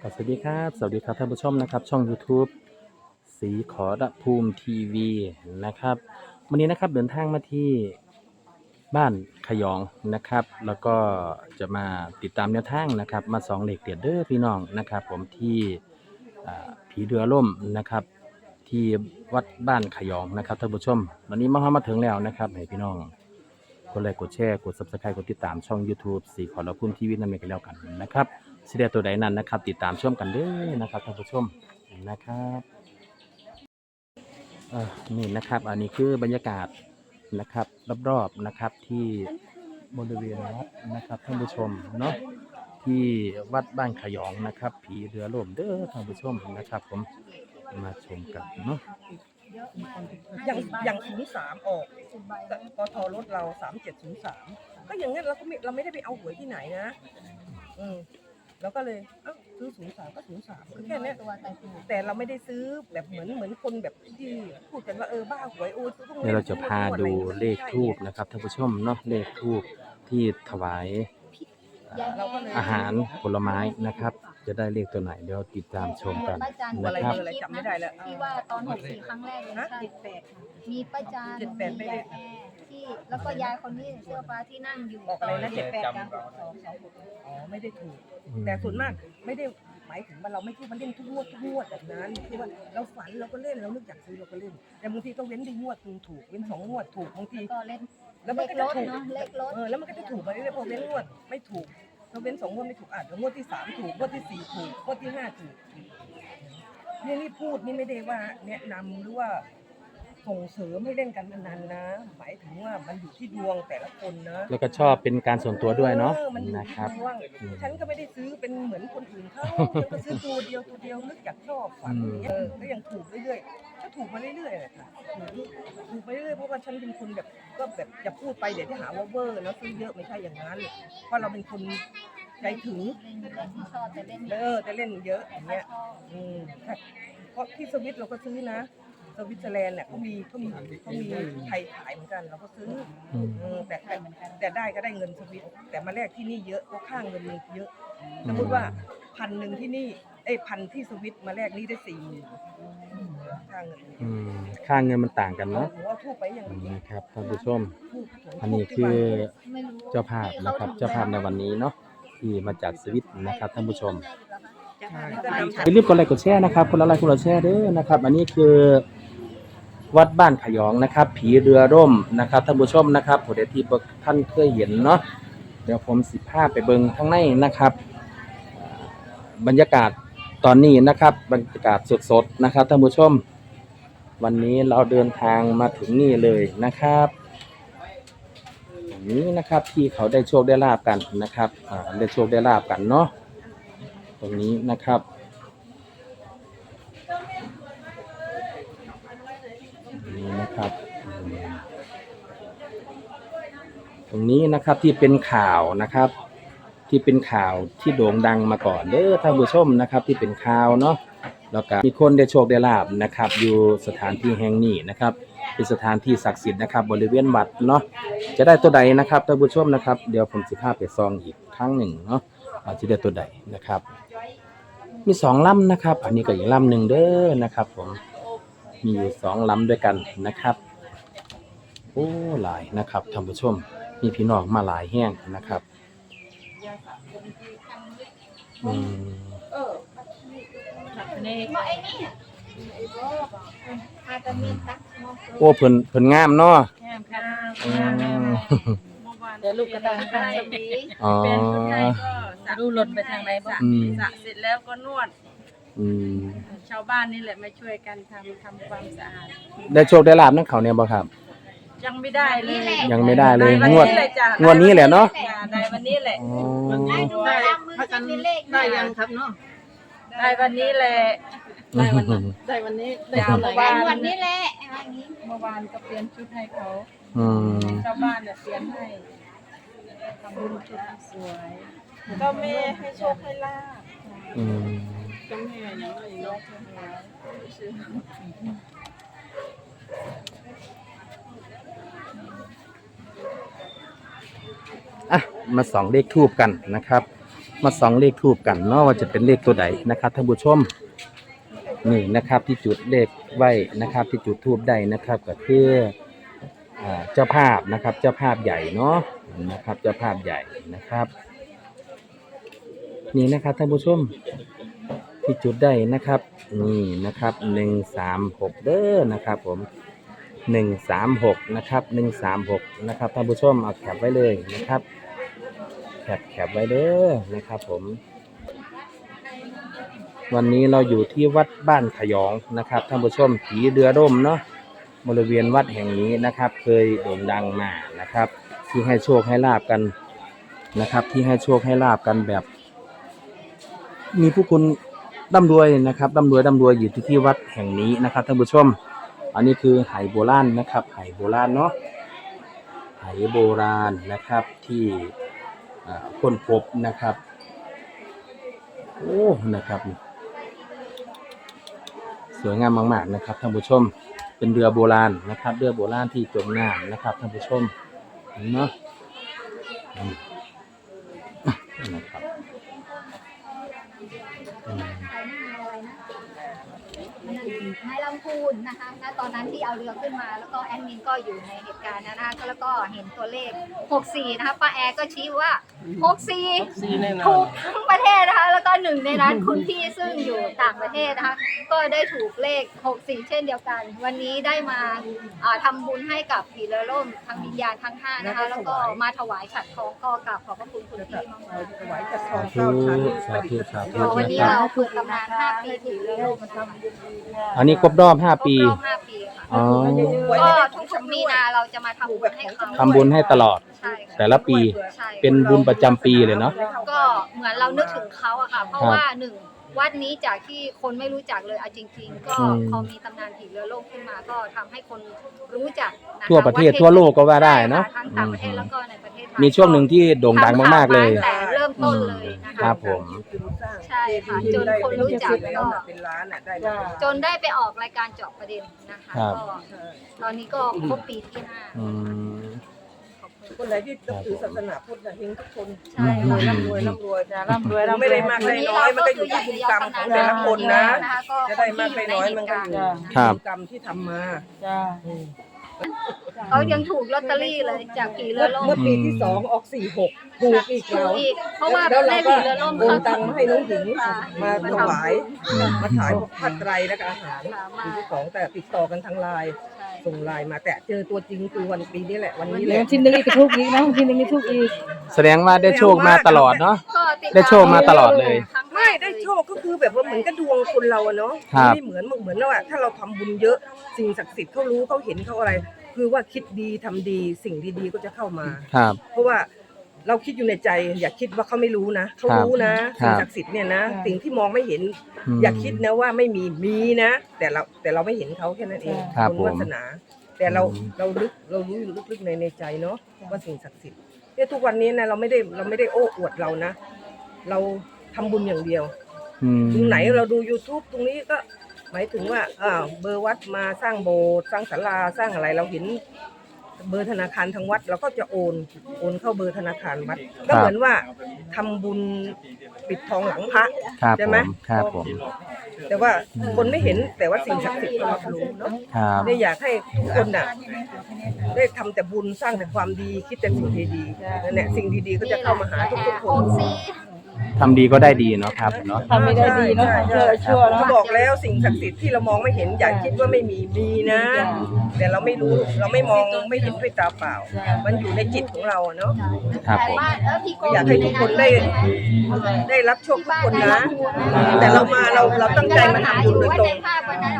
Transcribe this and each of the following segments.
ครับสวัสดีครับ สวัสดีครับท่านผู้ชมนะครับ ช่อง YouTube สีขอระภูมิทีวีนะครับ วันนี้นะครับเดินทางมาที่บ้านขยองนะครับ แล้วก็จะมาติดตามแนวทางนะครับ มาสองเหล็กเตียดเด้อพี่น้องนะครับ ผมที่ผีเรือล่มนะครับ ที่วัดบ้านขยองนะครับท่านผู้ชม วันนี้มาเข้ามาถึงแล้วนะครับให้พี่น้องกดไลค์กดแชร์กด subscribe กดติดตามช่อง YouTube สีขอระภูมิทีวีนั่นเองกันแล้วกันนะครับ สิเดตัวใดนั้นนะครับ ติดตามชมกันเด้อนะครับท่านผู้ชมนะครับเออนี่นะครับ อันนี้คือบรรยากาศนะครับรอบๆนะครับที่บริเวณวัดนะครับท่านผู้ชมเนาะที่วัดบ้านขยองนะครับ ผีเรือล่มเด้อท่านผู้ชมนะครับ ผมมาชมกันเนาะอย่างอย่างศูนย์สามออกกทรถเราสามเจ็ดศูนย์สามก็อย่างงั้นเราก็ไม่เราไม่ได้ไปเอาหวยที่ไหนนะ อืม เราก็เลยเอ้าซื้อศูนย์สามก็ศูนย์สามแค่เนี้ยแต่เราไม่ได้ซื้อแบบเหมือนเหมือนคนแบบที่พูดกันว่าเออบ้าหวยโอ้ยต้องเดี๋ยวเราจะพาดูเลขทูบนะครับท่านผู้ชมเนาะเลขทูบที่ถวายเราก็เลยอาหารผลไม้นะครับ จะได้เลขตัวไหนเดี๋ยวติดตามชมกันป้าจันอะไรนะครับ เบอร์อะไรจำไม่ได้แล้ว ที่ว่าตอนหกสี่ครั้งแรกเลยนะ นะเจ็ดแปด มีป้าจันเจ็ดแปดไม่มีได้ยายแอ ที่ แล้วก็ยายคนนี้เสื้อฟ้าที่นั่งอยู่ออกอะไรนะ เจ็ดแปด78กับสองสองหกอ๋อไม่ได้ถูก แต่ส่วนมากไม่ได้หมายถึงว่าเราไม่ใช่มาเล่นทุกงวดทุกงวดแบบนั้นคือว่าเราฝันเราก็เล่นเรานึกอยากซื้อเราก็เล่น แต่บางทีก็เว้นได้งวดหนึงถูกเว้นสองงวดถูกบางทีก็เล่นแล้วเลมันขก็รจะถถูกเนาะเลขรถเออแล้วมันก็จะถูกไปเรื่อยๆพอเว้นงวดไม่ถูกเราเว้นสองงวดไม่ถูกอาจจะงวดที่สามถูกงวดที่สี่ถูกงวดที่ห้าถูกเนี่ยนี่พูดนี่ไม่ได้ว่าแนะนำหรือว่า ส่งเสริมให้เล่นการพนันนะ หมายถึงว่ามันอยู่ที่ดวงแต่ละคนนะแล้วก็ชอบเป็นการส่วนตัวด้วยเนาะออมันอยู่นะที่ครับ ดวงฉันก็ไม่ได้ซื้อเป็นเหมือนคนอื่นเขาฉันก็ซื้อตัวเดียวตัวเดียวนึกอยากชอบฝันอย่างเงี้ยเออก็ยังถูกเรื่อยๆก็ถูกมาเรื่อยๆแหละค่ะถูกถูกไปเรื่อยๆเพราะว่าฉันเป็นคนแบบก็แบบจะพูดไปเดี๋ยวจะหาว่าเวอร์แล้วซื้อเยอะไม่ใช่อย่างนั้นเพราะเราเป็นคนใจถึงเล่นเลขที่ชอบแต่เล่นเออจะเล่นเยอะอย่างไม่เงี้ย ชอบอืมใช่เพราะที่สวิตเราก็ซื้อนะ สวิตเซอร์แลนด์เนี่ยเขามีเขามีเขามีไทยขายเหมือนกันเราก็ซื้ออืมเออแต่แต่แต่ได้ก็ได้เงินสวิต แต่มาแลกที่นี่เยอะเพราะค่าเงินมันเยอะสมมติว่าพันหนึ่งที่นี่เอ้ยพันที่สวิตมาแลกนี่ได้สี่หมื่นค่าเงินอืมค่าเงินมันต่างกันเนาะหัวทูบไปอย่างนี้นะครับท่านผู้ชม ทูบถอันนี้คือไม่รู้เจ้าภาพนะครับ เจ้าภาพในวันนี้เนาะที่มาจากสวิตนะครับท่านผู้ชมนี่ก็นำอย่าลืมกดไลค์กดแชร์นะครับคนละไลค์คนละแชร์เด้อนะครับ อันนี้คือ วัดบ้านขยองนะครับ ผีเรือร่มนะครับท่านผู้ชมนะครับผู้ใดที่ท่านเคยเห็นเนาะเดี๋ยวผมสิพาไปเบิงข้างในนะครับ บรรยากาศตอนนี้นะครับ บรรยากาศสดๆนะครับท่านผู้ชม วันนี้เราเดินทางมาถึงนี่เลยนะครับตรงนี้นะครับที่เขาได้โชคได้ลาบกันนะครับได้โชคได้ลาบกันเนาะตรงนี้นะครับ นะครับ ตรงนี้นะครับที่เป็นข่าวนะครับ ที่เป็นข่าวที่โด่งดังมาก่อนเด้อท่านผู้ชมนะครับ ที่เป็นข่าวเนาะแล้วก็มีคนได้โชคได้ลาบนะครับ อยู่สถานที่แห่งนี้นะครับ เป็นสถานที่ศักดิ์สิทธิ์นะครับ บริเวณวัดเนาะจะได้ตัวใดนะครับท่านผู้ชมนะครับ เดี๋ยวผมสิพาไปซองอีกครั้งหนึ่งเนาะว่าจะได้ตัวใดนะครับ มีสองลำนะครับ อันนี้ก็อีกลำหนึ่งเด้อนะครับผม มีอยู่สองลำด้วยกันนะครับ โอ้หลายนะครับท่านผู้ชมมีพี่น้องมาหลายแห้งนะครับอืมนี่มาไอ้นี่อาจจะมีตักมองโอ้เพิ่นเพิ่นงามเนาะแง่ค่ะอืมเดี๋ยวลูกกระตายไปดีอ๋อเป็นคนไทยก็สระดูหล่นไปทางไหนบ้างอืม สระเสร็จแล้วก็นวด อืมชาวบ้านนี่แหละมาช่วยกันทำทำความสะอาดได้โชคได้ลาบนั่นเขาเนี่ยบ่ครับ ยังไม่ได้เลยยังไม่ได้เลยวังวดนี้เลยจ้ะงวดนี้แหละเนาะจ้ได้วันนี้แหละ อ๋อได้ดูตามมือที่มีเลขได้ยังครับเนาะได้วันนี้แหละ ได้วันนั้นได้วันนี้ได้จ้ะเท่าไหร่เมื่อวานวันนี้แหละอย่างนี้ เมื่อวานก็เปลี่ยนชุดให้เขาอืมชาวบ้านเนี่ยเปลี่ยนให้ทำบุญชุดสวย ก็แม่ให้โชคให้ลาบอืม เจ้าแม่ยังไม่เนาะอะมาสองเลขทูบกันนะครับ มาสองเลขทูบกันเนาะว่าจะเป็นเลขตัวใดนะครับท่านผู้ชมนี่นะครับที่จุดเลขไว้นะครับ ที่จุดทูบได้นะครับก็คืออ่าเจ้าภาพนะครับ เจ้าภาพใหญ่เนาะนะครับ เจ้าภาพใหญ่นะครับ นี่นะครับท่านผู้ชม ที่จุดได้นะครับ นี่นะครับหนึ่งสามหกเด้อนะครับผมหนึ่งสามหกนะครับหนึ่งสามหกนะครับท่านผู้ชมเอาแคปไว้เลยนะครับแคปแคปไว้เด้อนะครับผม วันนี้เราอยู่ที่วัดบ้านขยองนะครับท่านผู้ชมผีเรือร่มเนาะบริเวณวัดแห่งนี้นะครับ เคยโด่งดังมานะครับ ที่ให้โชคให้ลาบกันนะครับ ที่ให้โชคให้ลาบกันแบบ มีผู้คุณ ร่ำรวยนะครับร่ำรวยร่ำรวยอยู่ที่ที่วัดแห่งนี้นะครับท่านผู้ชม อันนี้คือไหโบราณนะครับไหโบราณเนาะไหโบราณนะครับที่ค้นพบนะครับโอ้นะครับ สวยงามมาก ๆ นะครับท่านผู้ชม เป็นเรือโบราณนะครับ เรือโบราณที่จมน้ำนะครับท่านผู้ชมเนาะอืมนะครับ อืมในะ ลำพูนนะคะณตอนนั้นที่เอาเรือขึ้นมา แล้วก็แอดมินก็อยู่ในเหตุการณ์นะคะก็แล้วก็เห็นตัวเลข 64 นะคะป้าแอร์ก็ชี้ว่า 64ซีแน่นอถูนกทั้งประเทศนะคะ แล้วก็หนึ่งในนั้นคุณพี่ซึ่งอยู่ต่างประเทศนะคะ ก็ได้ถูกเลข 64 เช่นเดียวกัน วันนี้ได้มาอ่าทำบุญให้กับผีเรือล่มทั้งวิญญาณทั้งห้านะคะ แล้วก็มาถวายฉัดทองก็กราบขอบพระคุณคุณพี่มากเราถวายจัดทองสาเก้าธุชั้นสาธุสาธุๆวันนี้เราเปิดตำนาน 5 ปีผีเรือล่มมาทำบุญอันนี้ครบรอบ5ปี ครบรอบ5ปีค่ะอ๋อ ก็ทุกๆมีนาเราจะมาทำบุญให้เขาทำบุญให้ตลอด ใช่ค่ะแต่ละปี ใช่เป็นบุญประจำปีเลยเนาะ ก็เหมือนเรานึกถึงเขาอะค่ะ เพราะครับว่าหนึ่งวัดนี้จากที่คนไม่รู้จักเลยเอาจริง ๆ ก็อืม พอมีตำนานผีเรือโลกขึ้นมาก็ทำให้คนรู้จักนคทั่วประเทศทั่วโลกก็ว่าได้เนอะใช่ค่ทั้งต่างประเทศอืมแล้วก็ในประเทศไทย มีช่วงหนึ่งที่โด่งดังมากๆเลยทำข่วตั้งแต่เริ่มต้นเลยนะครัคะ บผม ใช่ค่ะจนคนรู้จัก แล้วน่ะเป็นล้านอะได้มาจนได้ไปออกรายการเจาะประเด็นนะคะครับ ก็ตอนนี้ก็ครบปีที่ห้าอืมขอบคุณคนไหนที่นับถือศาสนาพุทธน่ะเฮงทุกคนใช่ค่ะร่ำรวยร่ำรวยจะร่ำรวยร่ำรวย ไม่ได้มากได้น้อยมันก็อยู่ที่บุญกรรมของแต่ละคนนะ จะได้มากได้น้อยมันก็อยู่ที่ครับบุญกรรมที่ทำมาจ้า เขายังถูกลอตเตอรี่เลยจากผีเรืเมื่ออล่มเมื่อปีที่สองออกสี่หกถูกอีกถูแล้กวอีก เพราะว่าแล้วได้เราก็ผีเรือล่มโอนตังค์มาให้น้องหญิงค่ะมาถวายอืมมาถ่ายผัดไตรและก็อาหารค่ะมาปีที่สองแต่ติดต่อกันทางไลน์ใช่ ส่งไลน์มาแต่เจอตัวจริงคือวันปีนี้แหละวันนี้แหเดี๋ยวละทีนึงอีกทุกอีกนะทีนึงอีกทุกอีกแสดงว่าได้โชคมาตลอดเนาะ ก็ติตได้โชคมาตลอดเลย ครั้งแรไม่กได้โชคก็คือแบบว่าเหมือนกับดวงคนเราอะเนาะครับ ไม่เหมือนเหมือนว่าถ้าเราทำบุญเยอะสิ่งศักดิ์สิทธิ์เขารู้เขาเห็นเขาอะไร คือว่าคิดดีทำดีสิ่งดีๆก็จะเข้ามา ครับ เพราะว่า เราคิดอยู่ในใจ อย่าคิดว่าเขาไม่รู้นะเขารู้นะครับสิ่งศักดิ์สิทธิ์เนี่ยนะครับสิ่งที่มองไม่เห็นมอย่าคิดนะว่าไม่มีมีนะ แต่เราแต่เราไม่เห็นเขาแค่นั้นเองครับบุญวาสนา แต่เราอืม เราลึกเรารู้อยู่ลึกๆในในใจเนาะว่าสิ่งศักดิ์สิทธิ์เนี่ยทุกวันนี้นะเราไม่ได้เราไม่ได้โอ้อวดเรานะ เราทำบุญอย่างเดียว อืม ตรงไหนเราดู YouTube ตรงนี้ก็หมายถึงว่าอ่าเบอร์วัดมาสร้างโบสถ์สร้างศาลาสร้างอะไรเราเห็น เบอร์ธนาคารทางวัดเราก็จะโอนโอนเข้าเบอร์ธนาคารวัด ก็เหมือนว่าทำบุญปิดทองหลังพระ ครับใช่ผไหม มครับผม แต่ว่าคนไม่เห็นแต่ว่าสิ่งศักดิ์สิทธิ์ก็รับรู้เนาะครับได้อยากให้ทุกคนน่ะได้ทำแต่บุญสร้างแต่ความดีคิดแต่สิ่งดีๆนั่นแหละสิ่งดีๆก็จะเข้ามาหาทุกๆคโอนซี ทำดีก็ได้ดีเนาะครับเนาะ ทำไม่ได้ดีเนาะใช่ชั่วใช่ชั่วเนาะเขาบอกแล้วสิ่งศักดิ์สิทธิ์ที่เรามองไม่เห็นอย่าคิดว่าไม่มีมีนะ แต่เราไม่รู้เราไม่มองไม่เห็นด้วยตาเปล่า มันอยู่ในจิตของเราอะเนาะครับผมบ้านเออพี่โกอยากให้ทุกคนได้ได้รับโชคทุกคนนะ แต่เรามาเราเราตั้งใจมาทำบุญโดยตรง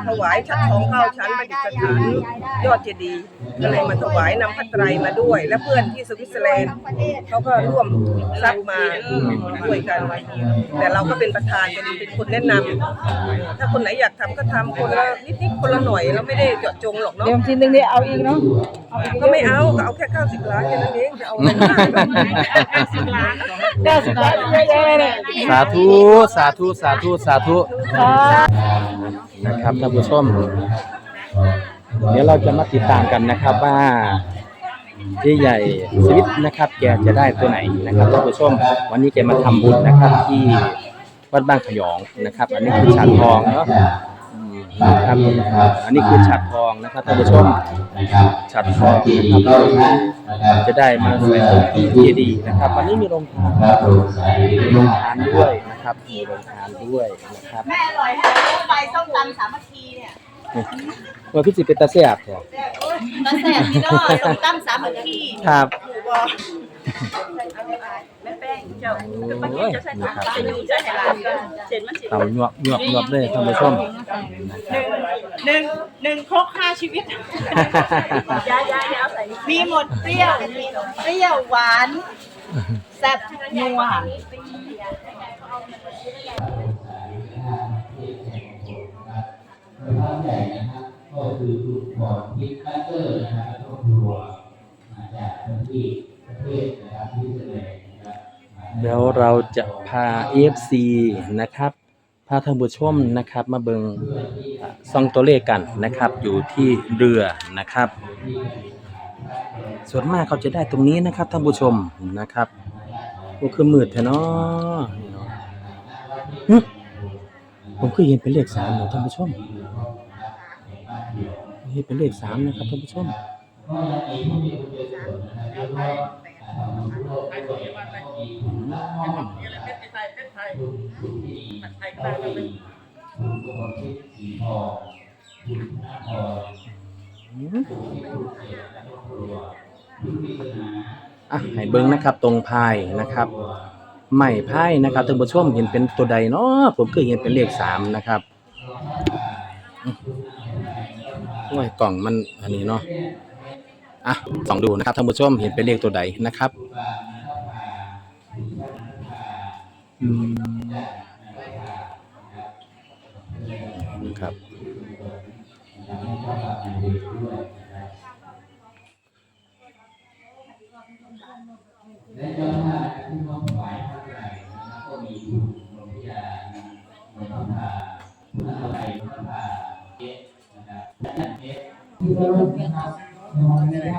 ถวายชั้นของเข้าชั้นประดิษฐานยอดเจดีย์ก็เลยมาถวายนำพัตไตรมาด้วย และเพื่อนที่สวิตเซอร์แลนด์เขาก็ร่วมทรัพย์มาด้วยกันแต่เราก็เป็นประธานเป็นเป็นคนแนะนำถ้าคนไหนอยากทำก็ทำคนละนิดๆคนละหน่อยเราไม่ได้เจาะจงหรอกเนาะเดี๋ยวทีนึงนี่เอาอีกเนาะเอาอีกก็ไม่เอาก็เอาแค่90ล้านแค่นั้นเองจะเอาอะไรมากเก้าสิบล้านเยอะๆเลยสาธุสาธุสาธุสาธุนะครับท่านผู้ชมเดี๋ยวเราจะมาติดตามกันนะครับว่า เจ๊ใหญ่สวิตนะครับ แกจะได้ตัวไหนนะครับท่านผู้ชมวันนี้แกมาทำบุญนะครับ ที่วัดบ้านขยองนะครับ อันนี้คือฉัดทองเนาะอืมนะครับอันนี้คือฉัดทองนะครับท่านผู้ชมฉัดทองนะครับจะได้มาใส่ที่ดีนะครับ วันนี้มีโรงทานมีโรงทานด้วยนะครับมีโรงทานด้วยนะครับแม่อร่อยให้ลูกไปส้มตำสามัคคี ว่าพี่จิเป็นตาเสียบเนี่ยตอนแสบพี่น้อส้มตำสามัคคีครับถูกบ่แม่แป้งเจ้าโอ้ยนะครับจะอยู่จะให้ร้านก็เห็นมันสิเต่าหยวกหยวกหยวกเลยท่านผู้ชมหนึ่งหนึ่งครกห้าชีวิตย้ายย้ายย้ายใส่มีหมดเปรี้ยวเปรี้ยวหวานแซ่บนัว ก็คือกลุ่มของพิกคัตเตอร์นะครับแล้วก็ครัวมาจากพื้นที่ประเทศนะครับที่แสดงนะครับเดี๋ยวเราจะพา FC นะครับพาท่านผู้ชมนะครับ มาเบิงซองตัวเลขกันนะครับ อยู่ที่เรือนะครับ ส่วนมากเขาจะได้ตรงนี้นะครับท่านผู้ชมนะครับโอ้คือมืดแท้เนาะ ผมเคยเห็นเป็นเลขสามเหรอท่านผู้ชมเห็นเป็นเลขสามนะครับท่านผู้ชมอะให้เบิ่งนะครับ ตรงพายนะครับ ไม้พายนะครับท่านผู้ชมเห็นเป็นตัวใดเนาะผมเคยเห็นเป็นเลขสามนะครับโอ้ยกล่องมันอันนี้เนาะอะส่องดูนะครับท่านผู้ชมเห็นเป็นเลขตัวใดนะครับอื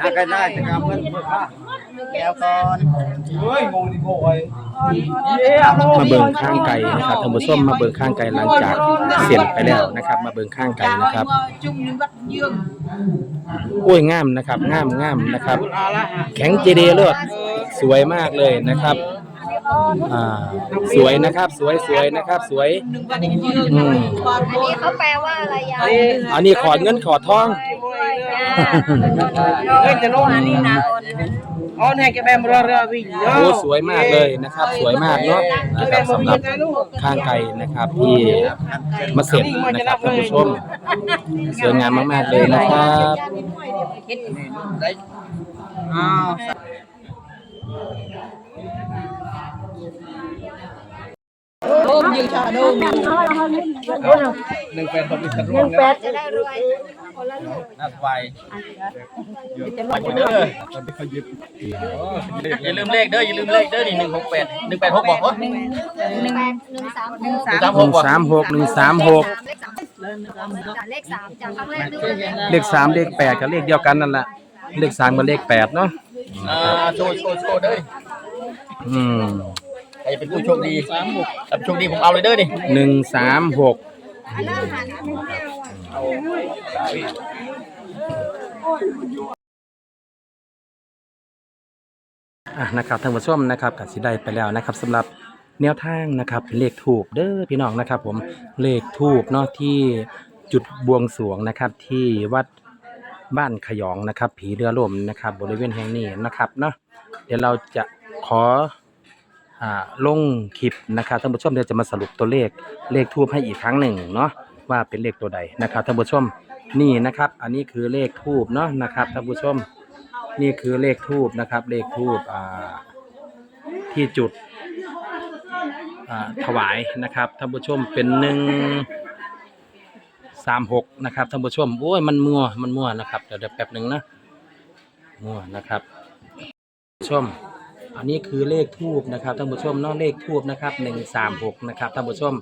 น่ากันได้จะกำมันเมื่อข้าแก้วก่อนเฮ้ยงงดิโง่ยมาเบิ่งข้างไก่นะครับท่านผู้ชมมาเบิ่งข้างไก่หลังจากเสร็จไปแล้วนะครับ มาเบิ่งข้างไก่นะครับ จุ่มนึงวัดเยืองโอ้ยงามนะครับงามงามนะครับ แข็งเจดีเลือดสวยมากเลยนะครับอ่าสวยนะครับ สวยสวยนะครับ สวยนึงวัดเยืองอืมอันนี้เขาแปลว่าอะไรยายอันนี้ขอดเงินขอดทอง เอ้ยจะลงอันนี้นะอ๋อให้แกแบมรอรอวิ่งโอ้สวยมากเลยนะครับ สวยมากเนาะนะครับสำหรับข้างไก่นะครับที่มาเสร็จนะครับท่านผู้ชมสวยงามมากๆเลยนะครับอ้าวโดมยิงชาโดมหนึ่งเป็นคนมีกันร่วมแล้วจะได้รวยค น่าสบายไปเด้ออย่าลืมเลขเด้ออย่าลืมเลขเด้อนี่หนึ่งหกแปดหนึ่งแปดหกบอกว่าหนึ่งแปดหนึ่งสามหนึ่งสามหนึ่กงสามหกหนึ่งสามหกเลขสามจากเลขสามจากครั้งแรกเลขสามเลขแปดกับเลขเดียวกันนั่นแหละเลขสามกับเลขแปดเนาะอ่าโชว์โชว์โชว์เด้ออืมใครเป็นผู้โชคดีสามหกโชคดีผมเอาเลยเด้อนี่หนึ่งสามหก อะนะครับท่านผู้ชมนะครับกัสิได้ไปแล้วนะครับสำหรับแนวทางนะครับเลขถูกเด้อพี่น้องนะครับ ผมเลขถูกเนาะที่จุดบวงสรวงนะครับที่วัดบ้านขยองนะครับ ผีเรือล่มนะครับ บริเวณแห่งนี้นะครับเนาะเดี๋ยวเราจะขออลงคลิปนะครับท่านผู้ชมเดี๋ยวจะมาสรุปตัวเลขเลขทูบให้อีกครั้งหนึ่งเนาะ ว่าเป็นเลขตัวใดนะครับท่านผู้ชมนี่นะครับ อันนี้คือเลขทูบเนาะนะครับท่านผู้ชมนี่คือเลขทูบนะครับ เลขทูบที่จุดถวายนะครับท่านผู้ชมเป็นหนึ่งสามหกนะครับท่านผู้ชมโอ้ยมันมั่วมันมั่วนะครับเดี๋ยวเดี๋ยวแป๊บหนึ่งนะมั่วนะครับชม อันนี้คือเลขทูบนะครับท่านผู้ชมเนาะเลขทูบนะครับหนึ่งสามหกนะครับท่านผู้ชม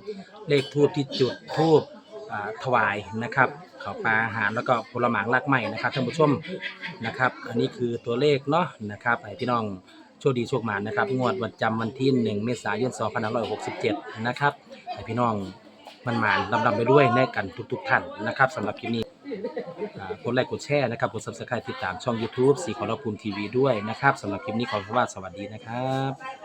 เลขทูบที่จุดทูบ อ่าถวายนะครับข้าวปลาอาหารแล้วก็ผลไม้รากไม้นะครับท่านผู้ชมนะครับ อันนี้คือตัวเลขเนาะนะครับให้พี่น้องโชคดีโชคหมานนะครับงวดวันจำวันที่หนึ่งเมษายน2567 นะครับให้พี่น้องมันหมานลำลำไปด้วยแน่กันทุกๆท่านนะครับสำหรับคลิปนี้อ่ากดไลค์กดแชร์นะครับกด subscribe ติดตามช่อง YouTube สีขอรภูมิทีวีด้วยนะครับสำหรับคลิปนี้ขอว่าสวัสดีนะครับ